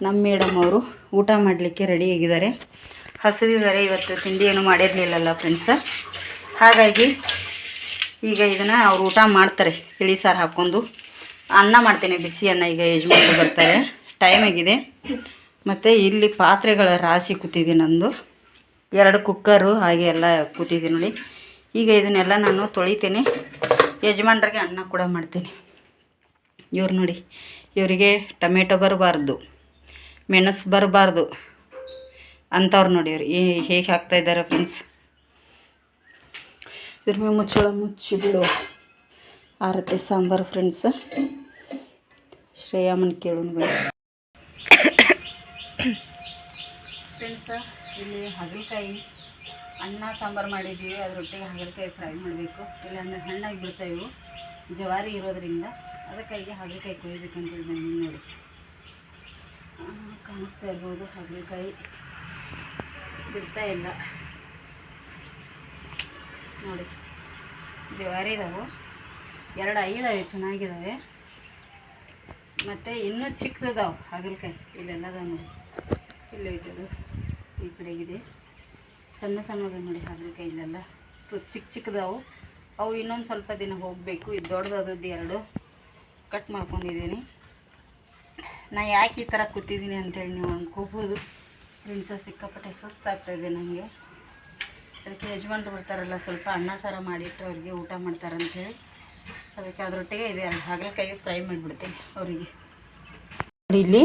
ನಮ್ಮ ಮೇಡಮ್ ಅವರು ಊಟ ಮಾಡಲಿಕ್ಕೆ ರೆಡಿಯಾಗಿದ್ದಾರೆ ಹಸಿದಿದ್ದಾರೆ, ಇವತ್ತು ತಿಂಡಿ ಏನು ಮಾಡಿರಲಿಲ್ಲಲ್ಲ ಫ್ರೆಂಡ್ಸ ಹಾಗಾಗಿ ಈಗ ಇದನ್ನು ಅವ್ರು ಊಟ ಮಾಡ್ತಾರೆ. ತಿಳಿ ಸಾರು ಹಾಕ್ಕೊಂಡು. ಅನ್ನ ಮಾಡ್ತೇನೆ, ಬಿಸಿ ಅನ್ನ ಈಗ ಯಜಮಾನ್ರು ಬರ್ತಾರೆ. ಟೈಮ್ ಆಗಿದೆ. ಮತ್ತು ಇಲ್ಲಿ ಪಾತ್ರೆಗಳ ರಾಶಿ ಕೂತಿದೆ ನಂದು. ಎರಡು ಕುಕ್ಕರು ಹಾಗೆ ಎಲ್ಲ ಕೂತಿದೆ ನೋಡಿ. ಈಗ ಇದನ್ನೆಲ್ಲ ನಾನು ತೊಳಿತೇನೆ. ಯಜಮಾನ್ರಿಗೆ ಅನ್ನ ಕೂಡ ಮಾಡ್ತೀನಿ. ಇವ್ರು ನೋಡಿ, ಇವರಿಗೆ ಟೊಮೆಟೊ ಬರಬಾರ್ದು, ಮೆಣಸು ಬರಬಾರ್ದು. ಅಂಥವ್ರು ನೋಡಿ ಇವ್ರು. ಹೇಗೆ ಹಾಕ್ತಾಯಿದ್ದಾರೆ ಫ್ರೆಂಡ್ಸ್ ಮೇಲೆ ಮುಚ್ಚಳ ಮುಚ್ಚಿ ಬಿಡು. ಆರತಿ ಸಾಂಬಾರು ಫ್ರೆಂಡ್ಸ್ ಶ್ರೇಯಾಮನ್ ಕೇಳೋಣ ಫ್ರೆಂಡ್ಸ ಇಲ್ಲಿ ಹಾಗಲಕಾಯಿ ಅನ್ನ, ಸಾಂಬಾರು ಮಾಡಿದ್ದೀವಿ. ಅದರೊಟ್ಟಿಗೆ ಹಾಗಲಕಾಯಿ ಫ್ರೈ ಮಾಡಬೇಕು. ಇಲ್ಲಾಂದರೆ ಹಣ್ಣಾಗಿ ಬಿಡ್ತಾ ಇವು. ಜವಾರಿ ಇರೋದ್ರಿಂದ ಅದಕ್ಕಾಗಿ ಹಾಗಲಕಾಯಿ ಕೊಯ್ಬೇಕಂತೇಳಿ ಬಂದು ನೋಡಿ. ಕಾಣಿಸ್ತಾ ಇರ್ಬೋದು ಹಾಗಲಕಾಯಿ. ಬಿಡ್ತಾ ಇಲ್ಲ. ನೋಡಿ. ಜವಾರಿ ಇದಾವೆ ಎರಡು ಐದಾವೆ ಚೆನ್ನಾಗಿದ್ದಾವೆ ಮತ್ತು ಇನ್ನೂ ಚಿಕ್ಕದಿದಾವೆ ಹಾಗಲಕಾಯಿ ಇಲ್ಲೆಲ್ಲ ಅದಾವೆ ನೋಡಿ ಇಲ್ಲೇ ಇದ್ದದು ಈ ಕಡೆಗಿದೆ. ಸಣ್ಣ ಸಣ್ಣದ ನೋಡಿ ಹಾಗಲಕಾಯಿ ಇಲ್ಲೆಲ್ಲ. ತು ಚಿಕ್ಕ ಚಿಕ್ಕದಾವು. ಅವು ಇನ್ನೊಂದು ಸ್ವಲ್ಪ ದಿನ ಹೋಗಬೇಕು. ಇದು ದೊಡ್ಡದಾದದ್ದು ಎರಡು. ಕಟ್ ಮಾಡ್ಕೊಂಡಿದ್ದೀನಿ. ನಾ ಯಾಕೆ ಈ ಥರ ಕೂತಿದ್ದೀನಿ ಅಂತೇಳಿ ನೀವು ಅನ್ಕೋಬೋದು ಫ್ರೆಂಡ್ಸ, ಸಿಕ್ಕಾಪಟ್ಟೆ ಸುಸ್ತಾಗ್ತಾಯಿದೆ ನನಗೆ. ಅದಕ್ಕೆ ಯಜಮಾನ್ರು ಬರ್ತಾರಲ್ಲ, ಸ್ವಲ್ಪ ಅನ್ನ ಸಾರ ಮಾಡಿಟ್ಟು ಅವ್ರಿಗೆ ಊಟ ಮಾಡ್ತಾರಂತೇಳಿ. ಅದಕ್ಕೆ ಅದರೊಟ್ಟಿಗೆ ಇದೆ ಹಾಗಲಕಾಯಿ ಫ್ರೈ ಮಾಡಿಬಿಡ್ತೀನಿ ಅವರಿಗೆ. ಇಲ್ಲಿ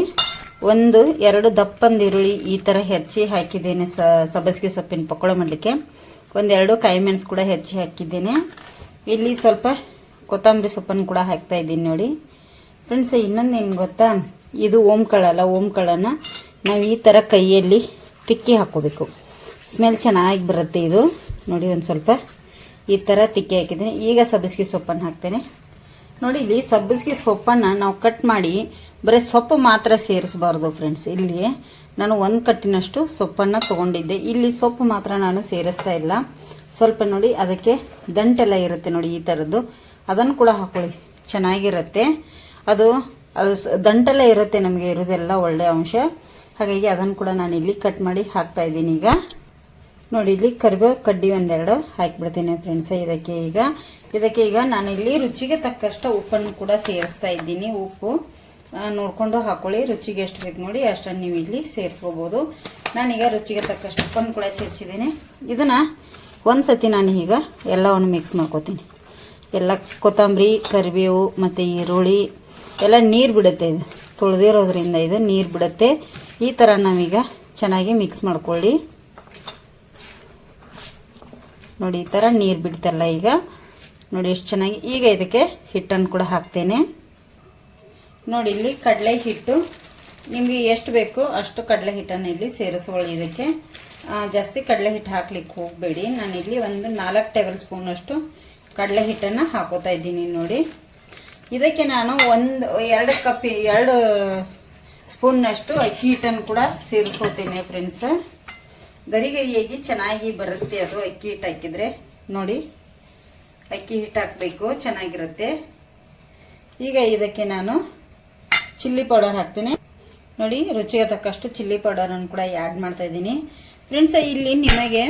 ಒಂದು, ಎರಡು ದಪ್ಪಂದು ಈರುಳ್ಳಿ ಈ ಥರ ಹೆಚ್ಚಿ ಹಾಕಿದ್ದೇನೆ ಸಬ್ಬಸಿಗೆ ಸೊಪ್ಪಿನ ಪಕೋಳ ಮಾಡಲಿಕ್ಕೆ. ಒಂದೆರಡು ಕಾಯಿ ಮೆಣಸು ಕೂಡ ಹೆಚ್ಚಿ ಹಾಕಿದ್ದೇನೆ. ಇಲ್ಲಿ ಸ್ವಲ್ಪ ಕೊತ್ತಂಬರಿ ಸೊಪ್ಪನ್ನು ಕೂಡ ಹಾಕ್ತಾ ಇದ್ದೀನಿ ನೋಡಿ. ಫ್ರೆಂಡ್ಸ್, ಇನ್ನೊಂದು ಏನು ಗೊತ್ತಾ? ಇದು ಓಂಕಾಳಲ್ಲ ಓಂಕಾಳನ್ನು ನಾವು ಈ ಥರ ಕೈಯಲ್ಲಿ ತಿಕ್ಕಿ ಹಾಕ್ಕೋಬೇಕು. ಸ್ಮೆಲ್ ಚೆನ್ನಾಗಿ ಬರುತ್ತೆ ಇದು. ನೋಡಿ ಒಂದು ಸ್ವಲ್ಪ ಈ ಥರ ತಿಕ್ಕಿ ಹಾಕಿದ್ದೀನಿ. ಈಗ ಸಬ್ಬಸಿಗೆ ಸೊಪ್ಪನ್ನು ಹಾಕ್ತೇನೆ. ನೋಡಿ, ಇಲ್ಲಿ ಸಬ್ಬಸಿಗೆ ಸೊಪ್ಪನ್ನು ನಾವು ಕಟ್ ಮಾಡಿ ಬರೀ ಸೊಪ್ಪು ಮಾತ್ರ ಸೇರಿಸಬಾರ್ದು ಫ್ರೆಂಡ್ಸ್ ಇಲ್ಲಿ ನಾನು ಒಂದು ಕಟ್ಟಿನಷ್ಟು ಸೊಪ್ಪನ್ನು ತೊಗೊಂಡಿದ್ದೆ. ಇಲ್ಲಿ ಸೊಪ್ಪು ಮಾತ್ರ ನಾನು ಸೇರಿಸ್ತಾ ಇಲ್ಲ. ಸ್ವಲ್ಪ ನೋಡಿ, ಅದಕ್ಕೆ ದಂಟೆಲ್ಲ ಇರುತ್ತೆ ನೋಡಿ ಈ ಥರದ್ದು ಅದನ್ನು ಕೂಡ ಹಾಕೊಳ್ಳಿ. ಚೆನ್ನಾಗಿರುತ್ತೆ. ಅದು ಅದು ದಂಟೆಲ್ಲ ಇರುತ್ತೆ ನಮಗೆ, ಇರೋದೆಲ್ಲ ಒಳ್ಳೆಯ ಅಂಶ. ಹಾಗಾಗಿ ಅದನ್ನು ಕೂಡ ನಾನು ಇಲ್ಲಿ ಕಟ್ ಮಾಡಿ ಹಾಕ್ತಾ ಇದ್ದೀನಿ ಈಗ. ನೋಡಿ, ಇಲ್ಲಿ ಕರಿಬೇವು ಕಡ್ಡಿ ಒಂದೆರಡು ಹಾಕಿಬಿಡ್ತೀನಿ ಫ್ರೆಂಡ್ಸ್ ಇದಕ್ಕೆ ಈಗ ಇದಕ್ಕೆ ಈಗ ನಾನಿಲ್ಲಿ ರುಚಿಗೆ ತಕ್ಕಷ್ಟು ಉಪ್ಪನ್ನು ಕೂಡ ಸೇರಿಸ್ತಾ ಇದ್ದೀನಿ. ಉಪ್ಪು ನೋಡಿಕೊಂಡು ನೋಡ್ಕೊಂಡು ಹಾಕೊಳ್ಳಿ. ರುಚಿಗೆ ಎಷ್ಟು ಬೇಕು ನೋಡಿ, ಅಷ್ಟನ್ನು ನೀವು ಇಲ್ಲಿ ಸೇರಿಸ್ಕೋಬೋದು. ನಾನೀಗ ರುಚಿಗೆ ತಕ್ಕಷ್ಟು ಉಪ್ಪನ್ನು ಕೂಡ ಸೇರಿಸಿದ್ದೀನಿ. ಇದನ್ನು ಒಂದು ಸತಿ ನಾನು ಈಗ ಎಲ್ಲವನ್ನು ಮಿಕ್ಸ್ ಮಾಡ್ಕೋತೀನಿ. ಎಲ್ಲ ಕೊತ್ತಂಬರಿ, ಕರಿಬೇವು ಮತ್ತು ಈರುಳ್ಳಿ, ಎಲ್ಲ ನೀರು ಬಿಡುತ್ತೆ ಇದು. ತೊಳೆದಿರೋದ್ರಿಂದ ಇದು ನೀರು ಬಿಡುತ್ತೆ. ಈ ಥರ ನಾವೀಗ ಚೆನ್ನಾಗಿ ಮಿಕ್ಸ್ ಮಾಡ್ಕೊಳ್ಳಿ. ನೋಡಿ, ಈ ಥರ ನೀರು ಬಿಡ್ತಲ್ಲ ಈಗ. ನೋಡಿ, ಎಷ್ಟು ಚೆನ್ನಾಗಿ ಈಗ ಇದಕ್ಕೆ ಹಿಟ್ಟನ್ನು ಕೂಡ ಹಾಕ್ತೇನೆ. ನೋಡಿ, ಇಲ್ಲಿ ಕಡಲೆ ಹಿಟ್ಟು. ನಿಮಗೆ ಎಷ್ಟು ಬೇಕು ಅಷ್ಟು ಕಡಲೆ ಹಿಟ್ಟನ್ನು ಇಲ್ಲಿ ಸೇರಿಸ್ಕೊಳ್ಳಿ ಇದಕ್ಕೆ. ಜಾಸ್ತಿ ಕಡಲೆ ಹಿಟ್ಟು ಹಾಕ್ಲಿಕ್ಕೆ ಹೋಗಬೇಡಿ. ನಾನು ಇಲ್ಲಿ ಒಂದು ನಾಲ್ಕು ಟೇಬಲ್ ಸ್ಪೂನಷ್ಟು ಕಡಲೆ ಹಿಟ್ಟನ್ನು ಹಾಕೋತಾ ಇದ್ದೀನಿ ನೋಡಿ. ಇದಕ್ಕೆ ನಾನು ಒಂದು ಎರಡು ಕಪ್ ಎರಡು ಸ್ಪೂನ್ನಷ್ಟು ಅಕ್ಕಿ ಹಿಟ್ಟನ್ನು ಕೂಡ ಸೇರಿಸ್ಕೋತೇನೆ ಫ್ರೆಂಡ್ಸ್ ಗರಿ ಗರಿಯಾಗಿ ಚೆನ್ನಾಗಿ ಬರುತ್ತೆ ಅದು ಅಕ್ಕಿ ಹಿಟ್ಟು ಹಾಕಿದರೆ. ನೋಡಿ, ಅಕ್ಕಿ ಹಿಟ್ಟು ಹಾಕಬೇಕು, ಚೆನ್ನಾಗಿರುತ್ತೆ. ಈಗ ಇದಕ್ಕೆ ನಾನು ಚಿಲ್ಲಿ ಪೌಡರ್ ಹಾಕ್ತೀನಿ. ನೋಡಿ, ರುಚಿಗೆ ತಕ್ಕಷ್ಟು ಚಿಲ್ಲಿ ಪೌಡರನ್ನು ಕೂಡ ಆ್ಯಡ್ ಮಾಡ್ತಾ ಇದ್ದೀನಿ. ಫ್ರೆಂಡ್ಸ್ ಇಲ್ಲಿ ನಿಮಗೆ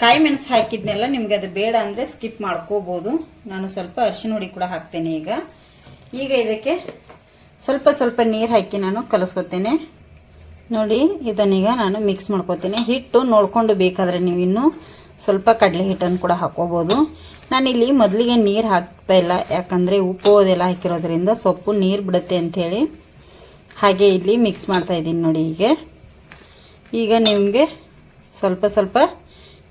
ಕಾಯಿ ಮೆಣಸು ಹಾಕಿದ್ನೆಲ್ಲ, ನಿಮಗೆ ಅದು ಬೇಡ ಅಂದರೆ ಸ್ಕಿಪ್ ಮಾಡ್ಕೋಬೋದು. ನಾನು ಸ್ವಲ್ಪ ಅರಿಶಿನ ಹುಡಿ ಕೂಡ ಹಾಕ್ತೇನೆ ಈಗ. ಈಗ ಇದಕ್ಕೆ ಸ್ವಲ್ಪ ಸ್ವಲ್ಪ ನೀರು ಹಾಕಿ ನಾನು ಕಲಿಸ್ಕೊತೇನೆ. ನೋಡಿ ಇದನ್ನೀಗ ನಾನು ಮಿಕ್ಸ್ ಮಾಡ್ಕೊತೀನಿ. ಹಿಟ್ಟು ನೋಡಿಕೊಂಡು ಬೇಕಾದರೆ ನೀವು ಇನ್ನೂ ಸ್ವಲ್ಪ ಕಡಲೆ ಹಿಟ್ಟನ್ನು ಕೂಡ ಹಾಕ್ಕೋಬೋದು. ನಾನಿಲ್ಲಿ ಮೊದಲಿಗೆ ನೀರು ಹಾಕ್ತಾ ಇಲ್ಲ, ಯಾಕಂದರೆ ಉಪ್ಪು ಅದೆಲ್ಲ ಹಾಕಿರೋದ್ರಿಂದ ಸೊಪ್ಪು ನೀರು ಬಿಡುತ್ತೆ ಅಂಥೇಳಿ ಹಾಗೆ ಇಲ್ಲಿ ಮಿಕ್ಸ್ ಮಾಡ್ತಾ ಇದ್ದೀನಿ ನೋಡಿ ಹೀಗೆ. ಈಗ ನಿಮಗೆ ಸ್ವಲ್ಪ ಸ್ವಲ್ಪ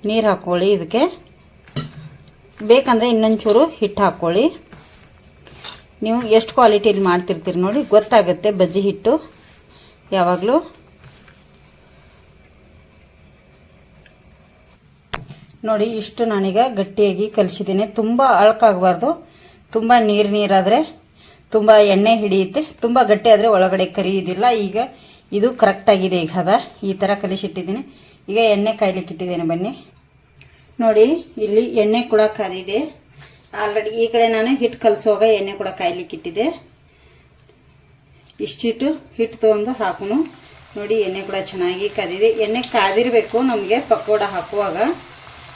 ನೀರು ಹಾಕ್ಕೊಳ್ಳಿ, ಇದಕ್ಕೆ. ಬೇಕಂದರೆ ಇನ್ನೊಂಚೂರು ಹಿಟ್ಟು ಹಾಕ್ಕೊಳ್ಳಿ. ನೀವು ಎಷ್ಟು ಕ್ವಾಲಿಟಿಯಲ್ಲಿ ಮಾಡ್ತಿರ್ತೀರಿ ನೋಡಿ, ಗೊತ್ತಾಗುತ್ತೆ ಬಜ್ಜಿ ಹಿಟ್ಟು ಯಾವಾಗಲೂ. ನೋಡಿ, ಇಷ್ಟು ನಾನೀಗ ಗಟ್ಟಿಯಾಗಿ ಕಲಿಸಿದ್ದೀನಿ. ತುಂಬ ಅಳ್ಕಾಗಬಾರ್ದು. ತುಂಬ ನೀರು ನೀರಾದರೆ ತುಂಬ ಎಣ್ಣೆ ಹಿಡಿಯುತ್ತೆ. ತುಂಬ ಗಟ್ಟಿ ಆದರೆ ಒಳಗಡೆ ಕರಿಯೋದಿಲ್ಲ. ಈಗ ಇದು ಕರೆಕ್ಟಾಗಿದೆ ಈಗ ಅದ. ಈ ಥರ ಕಲಿಸಿಟ್ಟಿದ್ದೀನಿ. ಈಗ ಎಣ್ಣೆ ಕಾಯ್ಲಿಕ್ಕೆ ಇಟ್ಟಿದ್ದೇನೆ ಬನ್ನಿ. ನೋಡಿ, ಇಲ್ಲಿ ಎಣ್ಣೆ ಕೂಡ ಕಾದಿದೆ. ಆಲ್ರೆಡಿ ಈ ಕಡೆ ನಾನು ಹಿಟ್ಟು ಕಲಿಸುವಾಗ ಎಣ್ಣೆ ಕೂಡ ಕಾಯ್ಲಿಕ್ಕೆ ಇಟ್ಟಿದೆ ಇಷ್ಟಿಟ್ಟು ಹಿಟ್ಟು ತೊಗೊಂಡು ಹಾಕೋಣ ನೋಡಿ, ಎಣ್ಣೆ ಕೂಡ ಚೆನ್ನಾಗಿ ಕಾದಿದೆ. ಎಣ್ಣೆ ಕಾದಿರಬೇಕು ನಮಗೆ ಪಕೋಡ ಹಾಕುವಾಗ.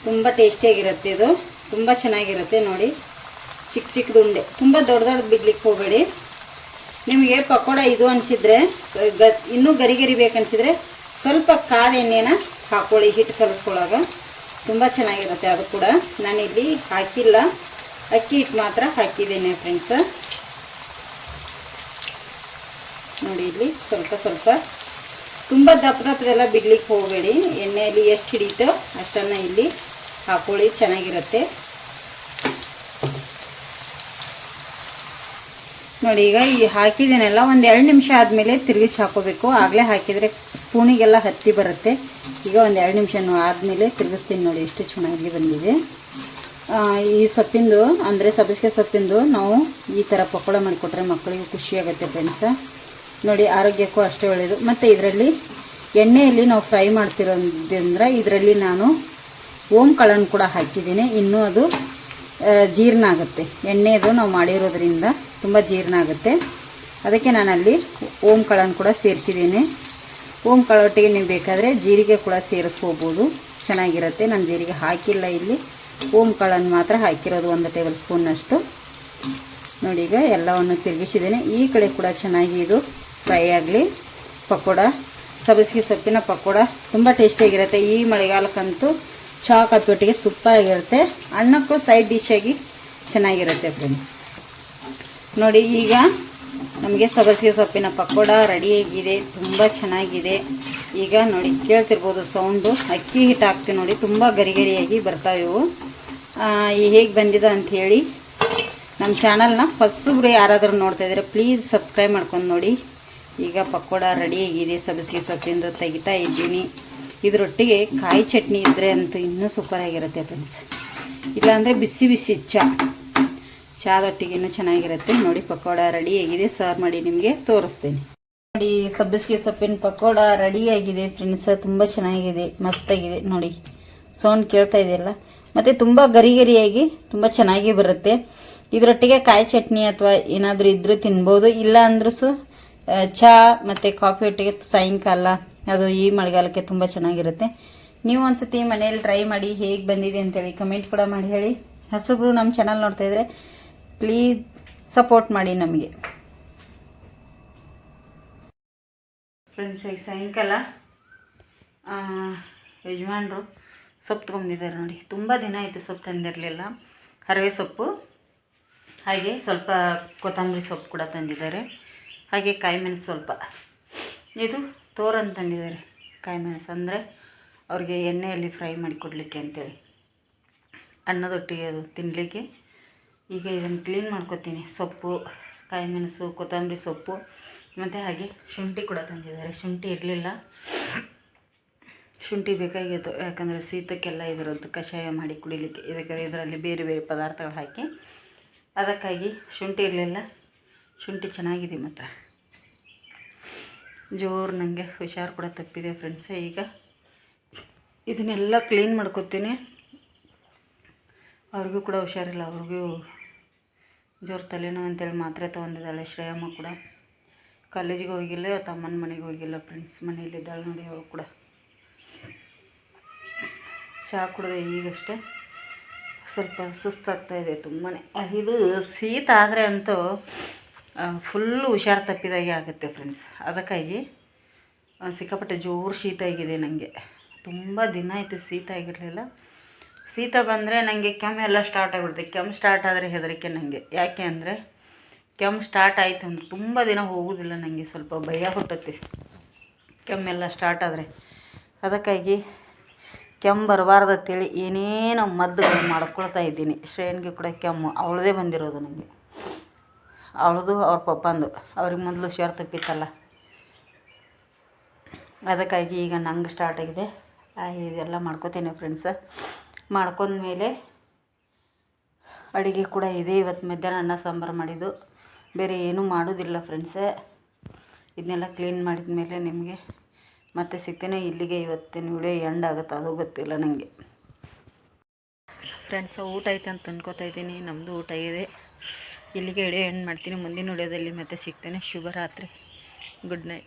ತುಂಬ ಟೇಸ್ಟಿಯಾಗಿರುತ್ತೆ ಇದು. ತುಂಬ ಚೆನ್ನಾಗಿರುತ್ತೆ ನೋಡಿ. ಚಿಕ್ಕ ಚಿಕ್ಕದು ಉಂಡೆ. ತುಂಬ ದೊಡ್ಡ ದೊಡ್ಡ ಬಿಡ್ಲಿಕ್ಕೆ ಹೋಗಬೇಡಿ. ನಿಮಗೆ ಪಕೋಡ ಇದು ಅನಿಸಿದ್ರೆ, ಗ, ಇನ್ನೂ ಗರಿ ಗರಿ ಬೇಕನ್ಸಿದ್ರೆ ಸ್ವಲ್ಪ ಕಾದ ಎಣ್ಣೆನ ಹಾಕ್ಕೊಳ್ಳಿ ಹಿಟ್ಟು ಕಲಿಸ್ಕೊಳ್ಳೋವಾಗ. ತುಂಬ ಚೆನ್ನಾಗಿರುತ್ತೆ ಅದು ಕೂಡ. ನಾನಿಲ್ಲಿ ಹಾಕಿಲ್ಲ. ಅಕ್ಕಿ ಹಿಟ್ಟು ಮಾತ್ರ ಹಾಕಿದ್ದೇನೆ ಫ್ರೆಂಡ್ಸ್ ನೋಡಿ ಇಲ್ಲಿ ಸ್ವಲ್ಪ ಸ್ವಲ್ಪ. ತುಂಬ ದಪ್ಪ ದಪ್ಪದೆಲ್ಲ ಬಿಡ್ಲಿಕ್ಕೆ ಹೋಗಬೇಡಿ. ಎಣ್ಣೆಯಲ್ಲಿ ಎಷ್ಟು ಹಿಡಿಯುತ್ತೋ ಅಷ್ಟನ್ನು ಇಲ್ಲಿ ಹಾಕೊಳ್ಳಿ ಚೆನ್ನಾಗಿರುತ್ತೆ. ನೋಡಿ, ಈಗ ಈ ಹಾಕಿದ್ದೇನೆಲ್ಲ, ಒಂದು ಎರಡು ನಿಮಿಷ ಆದಮೇಲೆ ತಿರುಗಿಸಿ ಹಾಕೋಬೇಕು. ಆಗಲೇ ಹಾಕಿದರೆ ಸ್ಪೂನಿಗೆಲ್ಲ ಹತ್ತಿ ಬರುತ್ತೆ. ಈಗ ಒಂದು ಎರಡು ನಿಮಿಷ ಆದಮೇಲೆ ತಿರುಗಿಸ್ತೀನಿ ನೋಡಿ, ಎಷ್ಟು ಚೆನ್ನಾಗಿ ಬಂದಿದೆ. ಈ ಸೊಪ್ಪಿಂದು, ಅಂದರೆ ಸಬ್ಬಸಿಗೆ ಸೊಪ್ಪಿಂದು ನಾವು ಈ ಥರ ಪಕೋಡ ಮಾಡಿಕೊಟ್ರೆ ಮಕ್ಕಳಿಗೆ ಖುಷಿಯಾಗುತ್ತೆ ಫ್ರೆಂಡ್ಸ ನೋಡಿ, ಆರೋಗ್ಯಕ್ಕೂ ಅಷ್ಟೇ ಒಳ್ಳೆಯದು ಮತ್ತು ಇದರಲ್ಲಿ ಎಣ್ಣೆಯಲ್ಲಿ ನಾವು ಫ್ರೈ ಮಾಡ್ತಿರೋದ್ರಿಂದ ಇದರಲ್ಲಿ ನಾನು ಓಂ ಕಳನ್ನು ಕೂಡ ಹಾಕಿದ್ದೀನಿ. ಇನ್ನೂ ಅದು ಜೀರ್ಣ ಆಗುತ್ತೆ. ಎಣ್ಣೆದು ನಾವು ಮಾಡಿರೋದ್ರಿಂದ ತುಂಬ ಜೀರ್ಣ ಆಗುತ್ತೆ. ಅದಕ್ಕೆ ನಾನಲ್ಲಿ ಓಂ ಕಳನ್ನು ಕೂಡ ಸೇರಿಸಿದ್ದೀನಿ. ಓಂ ಕಳೊಟ್ಟಿಗೆ ನೀವು ಬೇಕಾದರೆ ಜೀರಿಗೆ ಕೂಡ ಸೇರಿಸ್ಕೋಬೋದು. ಚೆನ್ನಾಗಿರುತ್ತೆ. ನಾನು ಜೀರಿಗೆ ಹಾಕಿಲ್ಲ ಇಲ್ಲಿ. ಓಂ ಕಾಳನ್ನು ಮಾತ್ರ ಹಾಕಿರೋದು ಒಂದು ಟೇಬಲ್ ಸ್ಪೂನ್ನಷ್ಟು ನೋಡಿ ಈಗ ಎಲ್ಲವನ್ನು ತಿರುಗಿಸಿದ್ದೇನೆ. ಈ ಕಡೆ ಕೂಡ ಚೆನ್ನಾಗಿ ಇದು ಫ್ರೈ ಆಗಲಿ. ಪಕೋಡ, ಸಬ್ಬಸಿಗೆ ಸೊಪ್ಪಿನ ಪಕೋಡ ತುಂಬ ಟೇಸ್ಟಿಯಾಗಿರುತ್ತೆ. ಈ ಮಳೆಗಾಲಕ್ಕಂತೂ ಚಹಾ ಒಟ್ಟಿಗೆ ಸೂಪರಾಗಿರುತ್ತೆ. ಅನ್ನಕ್ಕೂ ಸೈಡ್ ಡಿಶಾಗಿ ಚೆನ್ನಾಗಿರುತ್ತೆ ಫ್ರೆಂಡ್ಸ್ ನೋಡಿ ಈಗ ನಮಗೆ ಸೊಬಸಿಗೆ ಸೊಪ್ಪಿನ ಪಕೋಡ ರೆಡಿಯಾಗಿದೆ ತುಂಬ ಚೆನ್ನಾಗಿದೆ. ಈಗ ನೋಡಿ ಕೇಳ್ತಿರ್ಬೋದು ಸೌಂಡು ಅಕ್ಕಿ ಹಿಟ್ಟು ಹಾಕ್ತೀವಿ ನೋಡಿ ತುಂಬ ಗರಿ ಗರಿಯಾಗಿ ಬರ್ತಾವೆ ಇವು. ಆ, ಈ ಹೇಗೆ ಬಂದಿದೆ ಅಂಥೇಳಿ ನಮ್ಮ ಚಾನಲ್ನ ಹೊಸಬ್ರು ಯಾರಾದರೂ ನೋಡ್ತಾ ಇದ್ದಾರೆ ಪ್ಲೀಸ್ ಸಬ್ಸ್ಕ್ರೈಬ್ ಮಾಡ್ಕೊಂಡು ನೋಡಿ. ಈಗ ಪಕೋಡ ರೆಡಿಯಾಗಿದೆ ಸಬ್ಸಿಗೆ ಸೊಪ್ಪಿಂದು ತೆಗಿತಾ ಇದ್ದೀನಿ. ಇದರೊಟ್ಟಿಗೆ ಕಾಯಿ ಚಟ್ನಿ ಇದ್ದರೆ ಅಂತೂ ಇನ್ನೂ ಸೂಪರಾಗಿರುತ್ತೆ ಫ್ರೆಂಡ್ಸ್ ಇಲ್ಲಾಂದರೆ ಬಿಸಿ ಬಿಸಿ ಚಾ. ಚಾದೊಟ್ಟಿಗೆ ಇನ್ನೂ ಚೆನ್ನಾಗಿರುತ್ತೆ. ನೋಡಿ ಪಕೋಡ ರೆಡಿಯಾಗಿದೆ ಸರ್ವ್ ಮಾಡಿ ನಿಮಗೆ ತೋರಿಸ್ತೇನೆ. ನೋಡಿ ಸಬ್ಬಸಿಗೆ ಸೊಪ್ಪಿನ ಪಕೋಡ ರೆಡಿಯಾಗಿದೆ ಫ್ರೆಂಡ್ಸ್ ತುಂಬ ಚೆನ್ನಾಗಿದೆ. ಮಸ್ತಾಗಿದೆ. ನೋಡಿ ಸೌಂಡ್ ಕೇಳ್ತಾ ಇದೆಯಲ್ಲ? ಮತ್ತು ತುಂಬ ಗರಿ ಗರಿಯಾಗಿ ತುಂಬ ಚೆನ್ನಾಗಿ ಬರುತ್ತೆ. ಇದರೊಟ್ಟಿಗೆ ಕಾಯಿ ಚಟ್ನಿ ಅಥವಾ ಏನಾದರೂ ಇದ್ದರೂ ತಿನ್ಬೋದು. ಇಲ್ಲ ಅಂದ್ರೂ ಆ, ಚಹಾ ಮತ್ತು ಕಾಫಿ ಒಟ್ಟಿಗೆ ಸಾಯಂಕಾಲ ಅದು ಈ ಮಳೆಗಾಲಕ್ಕೆ ತುಂಬ ಚೆನ್ನಾಗಿರುತ್ತೆ. ನೀವು ಒಂದ್ಸತಿ ಮನೇಲಿ ಟ್ರೈ ಮಾಡಿ ಹೇಗೆ ಬಂದಿದೆ ಅಂತೇಳಿ ಕಮೆಂಟ್ ಕೂಡ ಮಾಡಿ ಹೇಳಿ. ಹಸುಬ್ರು ನಮ್ಮ ಚಾನಲ್ ನೋಡ್ತಾ ಇದ್ರೆ ಪ್ಲೀಸ್ ಸಪೋರ್ಟ್ ಮಾಡಿ ನಮಗೆ. ಫ್ರೆಂಡ್ಸ್ ಈಗ ಸಾಯಂಕಾಲ ಯಜಮಾನ್ರು ಸೊಪ್ಪು ತೊಗೊಂಡಿದ್ದಾರೆ ನೋಡಿ. ತುಂಬ ದಿನ ಆಯಿತು ಸೊಪ್ಪು ತಂದಿರಲಿಲ್ಲ. ಹರವೆ ಸೊಪ್ಪು, ಹಾಗೆ ಸ್ವಲ್ಪ ಕೊತ್ತಂಬರಿ ಸೊಪ್ಪು ಕೂಡ ತಂದಿದ್ದಾರೆ. ಹಾಗೆ ಕಾಯಿ ಮೆಣಸು ಸ್ವಲ್ಪ. ಇದು ತೋರನ್ ತಂದಿದ್ದಾರೆ ಕಾಯಿ ಮೆಣಸು ಅಂದರೆ ಅವ್ರಿಗೆ ಎಣ್ಣೆಯಲ್ಲಿ ಫ್ರೈ ಮಾಡಿ ಕೊಡಲಿಕ್ಕೆ ಅಂತೇಳಿ. ಅನ್ನದೊಟ್ಟಿಗೆ ಅದು ತಿನ್ನಲಿಕ್ಕೆ ಈಗ ಇದನ್ನು ಕ್ಲೀನ್ ಮಾಡ್ಕೊತೀನಿ. ಸೊಪ್ಪು ಕಾಯಿ ಮೆಣಸು ಕೊತ್ತಂಬರಿ ಸೊಪ್ಪು, ಮತ್ತು ಹಾಗೆ ಶುಂಠಿ ಕೂಡ ತಂದಿದ್ದಾರೆ. ಶುಂಠಿ ಇರಲಿಲ್ಲ. ಶುಂಠಿ ಬೇಕಾಗಿತ್ತು. ಯಾಕಂದರೆ ಶೀತಕ್ಕೆಲ್ಲ ಇದರದ್ದು ಕಷಾಯ ಮಾಡಿ ಕುಡಿಲಿಕ್ಕೆ. ಇದಕ್ಕೆ ಇದರಲ್ಲಿ ಬೇರೆ ಬೇರೆ ಪದಾರ್ಥಗಳು ಹಾಕಿ ಅದಕ್ಕಾಗಿ ಶುಂಠಿ ಇರಲಿಲ್ಲ. ಶುಂಠಿ ಚೆನ್ನಾಗಿದೆ ಮಾತ್ರ. ಜೋರು ನನಗೆ ಹುಷಾರು ಕೂಡ ತಪ್ಪಿದೆ ಫ್ರೆಂಡ್ಸ್ ಈಗ ಇದನ್ನೆಲ್ಲ ಕ್ಲೀನ್ ಮಾಡ್ಕೊತೀನಿ. ಅವ್ರಿಗೂ ಕೂಡ ಹುಷಾರಿಲ್ಲ, ಅವ್ರಿಗೂ ಜೋರು ತಲೆನೋ ಅಂತೇಳಿ ಮಾತ್ರೆ ತೊಗೊಂಡಿದ್ದಾಳೆ ಶ್ರೇಯಮ್ಮ ಕೂಡ. ಕಾಲೇಜಿಗೆ ಹೋಗಿಲ್ಲ, ತಮ್ಮನ ಮನೆಗೆ ಹೋಗಿಲ್ಲ ಫ್ರೆಂಡ್ಸ್ ಮನೆಯಲ್ಲಿದ್ದಾಳೆ ನೋಡಿ ಅವರು ಕೂಡ. ಚಹಾ ಕುಡಿದೆ ಈಗಷ್ಟೇ. ಸ್ವಲ್ಪ ಸುಸ್ತಾಗ್ತಾ ಇದೆ ತುಂಬಾ ಇದು ಶೀತ ಆದರೆ ಅಂತೂ ಫುಲ್ಲು ಹುಷಾರು ತಪ್ಪಿದಾಗೆ ಆಗುತ್ತೆ ಫ್ರೆಂಡ್ಸ್ ಅದಕ್ಕಾಗಿ ಸಿಕ್ಕಾಪಟ್ಟೆ ಜೋರು ಶೀತ ಆಗಿದೆ ನನಗೆ ತುಂಬ ದಿನ ಆಯಿತು ಶೀತ ಆಗಿರಲಿಲ್ಲ. ಶೀತ ಬಂದರೆ ನನಗೆ ಕೆಮ್ಮೆಲ್ಲ ಸ್ಟಾರ್ಟ್ ಆಗಿಬಿಡುತ್ತೆ ಕೆಮ್ಮು ಸ್ಟಾರ್ಟ್ ಆದರೆ ಹೆದರಿಕೆ ನನಗೆ ಯಾಕೆ ಅಂದರೆ, ಕೆಮ್ಮು ಸ್ಟಾರ್ಟ್ ಆಯಿತು ಅಂದರೆ ತುಂಬ ದಿನ ಹೋಗೋದಿಲ್ಲ ನನಗೆ ಸ್ವಲ್ಪ ಭಯ ಹುಟ್ಟುತ್ತೆ. ಕೆಮ್ಮೆಲ್ಲ ಸ್ಟಾರ್ಟ್ ಆದರೆ. ಅದಕ್ಕಾಗಿ ಕೆಮ್ಮು ಬರಬಾರ್ದು ಅಂತೇಳಿ ಏನೇನೋ ಮದ್ದುಗಳು ಮಾಡ್ಕೊಳ್ತಾ ಇದ್ದೀನಿ. ಶ್ರೇಯನ್ಗೆ ಕೂಡ ಕೆಮ್ಮು, ಅವಳದೇ ಬಂದಿರೋದು ನನಗೆ ಅವಳದು ಅವ್ರ ಪಪ್ಪಂದು. ಅವ್ರಿಗೆ ಮೊದಲು ಶೇರ್ ತಪ್ಪಿತ್ತಲ್ಲ ಅದಕ್ಕಾಗಿ ಈಗ ನಂಗೆ ಸ್ಟಾರ್ಟ್ ಆಗಿದೆ. ಇದೆಲ್ಲ ಮಾಡ್ಕೋತೀನಿ ಫ್ರೆಂಡ್ಸ ಮಾಡ್ಕೊಂಡ್ಮೇಲೆ ಅಡುಗೆ ಕೂಡ ಇದೆ. ಇವತ್ತು ಮಧ್ಯಾಹ್ನ ಅನ್ನ ಸಾಂಬಾರು ಮಾಡಿದ್ದು. ಬೇರೆ ಏನೂ ಮಾಡೋದಿಲ್ಲ ಫ್ರೆಂಡ್ಸೇ ಇದನ್ನೆಲ್ಲ ಕ್ಲೀನ್ ಮಾಡಿದ ಮೇಲೆ ನಿಮಗೆ ಮತ್ತೆ ಸಿಗ್ತೇನೆ. ಇಲ್ಲಿಗೆ ಇವತ್ತಿನ ವಿಡಿಯೋ ಎಂಡ್ ಆಗುತ್ತೆ ಅದು ಗೊತ್ತಿಲ್ಲ ನನಗೆ ಫ್ರೆಂಡ್ಸ್ ಊಟ ಐತೆ ಅಂತ ಅನ್ಕೋತಾ ಇದ್ದೀನಿ. ನಮ್ಮದು ಊಟ ಇದೆ. ಇಲ್ಲಿಗೆ ವಿಡಿಯೋ ಎಂಡ್ ಮಾಡ್ತೀನಿ. ಮುಂದಿನ ವಿಡಿಯೋದಲ್ಲಿ ಮತ್ತೆ ಸಿಗ್ತೇನೆ. ಶುಭರಾತ್ರಿ. Good night